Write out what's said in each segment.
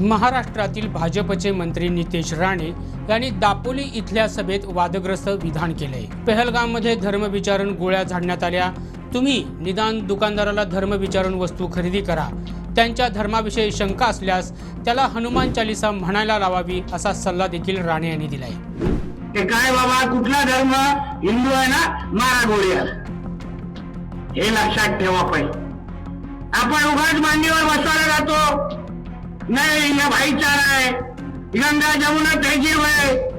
महाराष्ट्रातील भाजपचे मंत्री नितेश राणे यांनी दापोली इथल्या सभेत वादग्रस्त विधान केलंय पहलगाममध्ये धर्म विचारून गोळ्या झाडण्यात आल्या. तुम्ही निदान दुकानदाराला धर्म विचारून वस्तू खरेदी करा. त्यांच्या धर्माविषयी शंका असल्यास त्याला हनुमान चालिसा म्हणायला लावावी असा सल्ला देखील राणे यांनी दिलाय. ते काय बाबा कुठला धर्म? हिंदू आहे ना? मारा गोळ्या हे लक्षात ठेवा पहिले. आपण उघड मांडीवर बसवायला जातो. नाही या भाईचारा है गंगा जमुना तहजीब है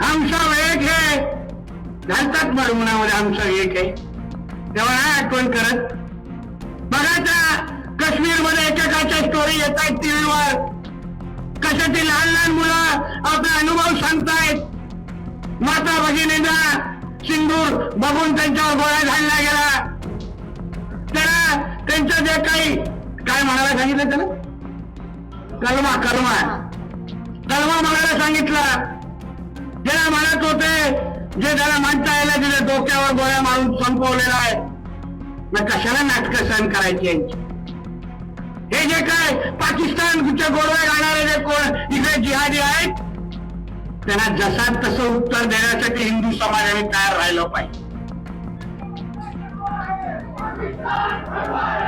हम सब एक है. घालतात मरमुनामध्ये हम सब एक आहे तेव्हा नाही आठवण करत? बघा त्या काश्मीरमध्ये एकेकाच्या स्टोरी येत आहेत टीव्हीवर. कशा ती लहान लहान मुलं आपले अनुभव सांगतायत. माता भगिनींना सिंदूर बघून त्यांच्यावर गोळ्या घालला गेला. त्याला त्यांचं जे काही काय म्हणायला सांगितलं त्याला? कलमा कलमा. कलमा म्हणायला सांगितलं. ज्याला म्हणत होते जे त्याला म्हणता यायला तिथे डोक्यावर गोळ्या मारून संपवलेला आहे. मग कशाला नाटक सहन करायची यांची? हे जे काय पाकिस्तानच्या गोडव्या घालणारे जे कोण इकडे जिहादी आहेत त्यांना जसा तसं उत्तर देण्यासाठी हिंदू समाजाने तयार राहिलं पाहिजे.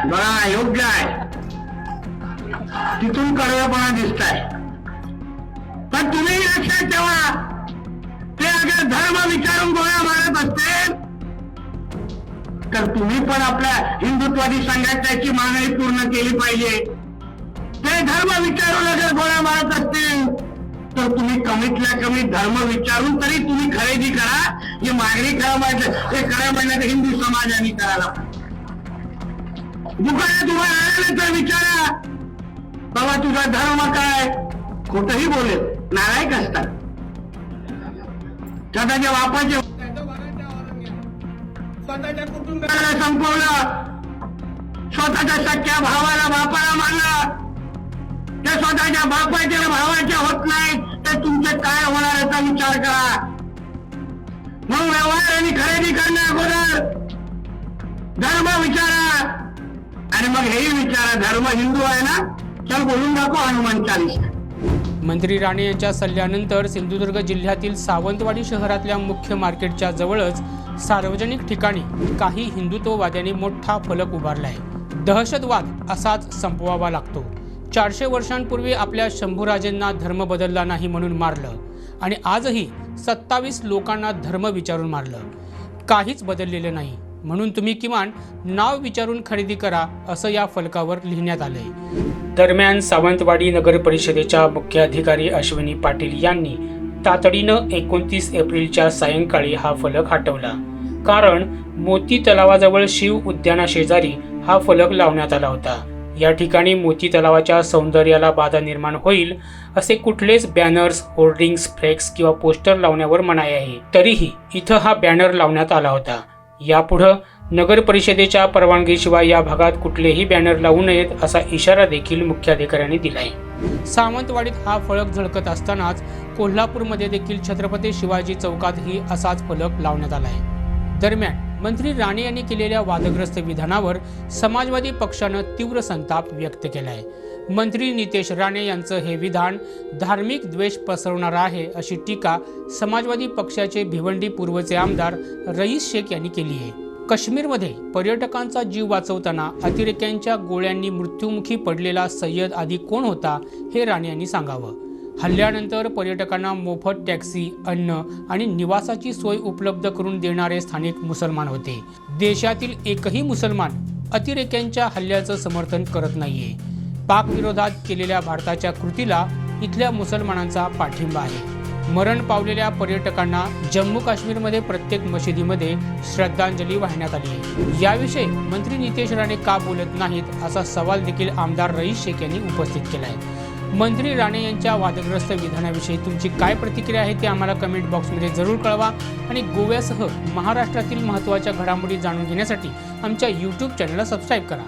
बघा योग्य आहे. तिथून कडवेपणा दिसत आहे पण तुम्ही लक्षात ठेवा ते अगर धर्म विचारून गोळ्या मारत असतील तर तुम्ही पण आपल्या हिंदुत्वादी संघटनेची मागणी पूर्ण केली पाहिजे. ते धर्म विचारून अगर गोळ्या मारत असतील तर तुम्ही कमीतल्या कमी धर्म विचारून तरी तुम्ही खरेदी करा. ही मागणी खरं पाहिजे म्हणजे, हे खरं महिन्यात म्हणजे हिंदू समाजाने करायला दुकानात उभा राहिलं तर विचारा. बाबा तुझा धर्म काय? खोटही बोलेल. नालायक असतात. स्वतःच्या बापाचे स्वतःच्या कुटुंबाला संपवलं. स्वतःच्या सख्या भावाला बापाला मानलं ते स्वतःच्या बापाच्या भावाच्या होत नाही. तर तुमचे काय होणार याचा विचार करा. मग व्यवहार आणि खरेदी करण्या अगोदर धर्म विचारा. आणि मग हेही विचारा धर्म हिंदू आहे ना? तर बोलून दाखव हनुमान चालीसा. मंत्री राणे यांच्या सल्ल्यानंतर सिंधुदुर्ग जिल्ह्यातील सावंतवाडी शहरातल्या मुख्य मार्केटच्या जवळच सार्वजनिक ठिकाणी काही हिंदुत्ववाद्यांनी मोठा फलक उभारला आहे दहशतवाद असाच संपवावा लागतो. चारशे वर्षांपूर्वी आपल्या शंभूराजेंना धर्म बदलला नाही म्हणून मारलं आणि आजही सत्तावीस लोकांना धर्म विचारून मारलं. काहीच बदललेलं नाही. म्हणून तुम्ही किमान नाव विचारून खरेदी करा असं या फलकावर लिहिण्यात आलंय. दरम्यान सावंतवाडी नगर परिषदेच्या मुख्य अधिकारी अश्विनी पाटील यांनी तातडीनं एकोणतीस एप्रिलच्या सायंकाळी हा फलक हटवला. कारण मोती तलावाजवळ शिव उद्यानाशेजारी हा फलक लावण्यात आला होता. या ठिकाणी मोती तलावाच्या सौंदर्याला बाधा निर्माण होईल असे कुठलेच बॅनर्स होर्डिंग्स फ्लेक्स किंवा पोस्टर लावण्यावर मनाई आहे. तरीही इथं हा बॅनर लावण्यात आला होता. यापुढं नगर परिषदेच्या परवानगीशिवाय या भागात कुठलेही बॅनर लावू नयेत असा इशारा देखील मुख्याधिकाऱ्यांनी दिलाय. सावंतवाडीत हा फलक झळकत असतानाच कोल्हापूरमध्ये देखील छत्रपती शिवाजी चौकातही असाच फलक लावण्यात आलाय. दरम्यान मंत्री राणे यांनी केलेल्या वादग्रस्त विधानावर समाजवादी पक्षानं तीव्र संताप व्यक्त केलाय. मंत्री नितेश राणे यांचं हे विधान धार्मिक द्वेष पसरवणारं आहे अशी टीका समाजवादी पक्षाचे भिवंडी पूर्वचे आमदार रईस शेख यांनी केली आहे. काश्मीरमध्ये पर्यटकांचा जीव वाचवताना अतिरेक्यांच्या गोळ्यांनी मृत्युमुखी पडलेला सय्यद आधी कोण होता हे राणे यांनी सांगावं. हल्ल्यानंतर पर्यटकांना मोफत टॅक्सी अन्न आणि निवासाची सोय उपलब्ध करून देणारे स्थानिक मुसलमान होते. देशातील एकही मुसलमान अतिरेक्यांच्या हल्ल्याचं समर्थन करत नाहीये. पाकविरोधात केलेल्या भारताच्या कृतीला इथल्या मुसलमानांचा पाठिंबा आहे. मरण पावलेल्या पर्यटकांना जम्मू काश्मीरमध्ये प्रत्येक मशिदीमध्ये श्रद्धांजली वाहण्यात आली आहे. याविषयी मंत्री नितेश राणे का बोलत नाहीत असा सवाल देखील आमदार रईस शेख यांनी उपस्थित केला आहे मंत्री राणे यांच्या वादग्रस्त विधानाविषयी तुमची काय प्रतिक्रिया आहे ते आम्हाला कमेंट बॉक्समध्ये जरूर कळवा आणि गोव्यासह महाराष्ट्रातील महत्त्वाच्या घडामोडी जाणून घेण्यासाठी आमच्या यूट्यूब चॅनलला सबस्क्राईब करा.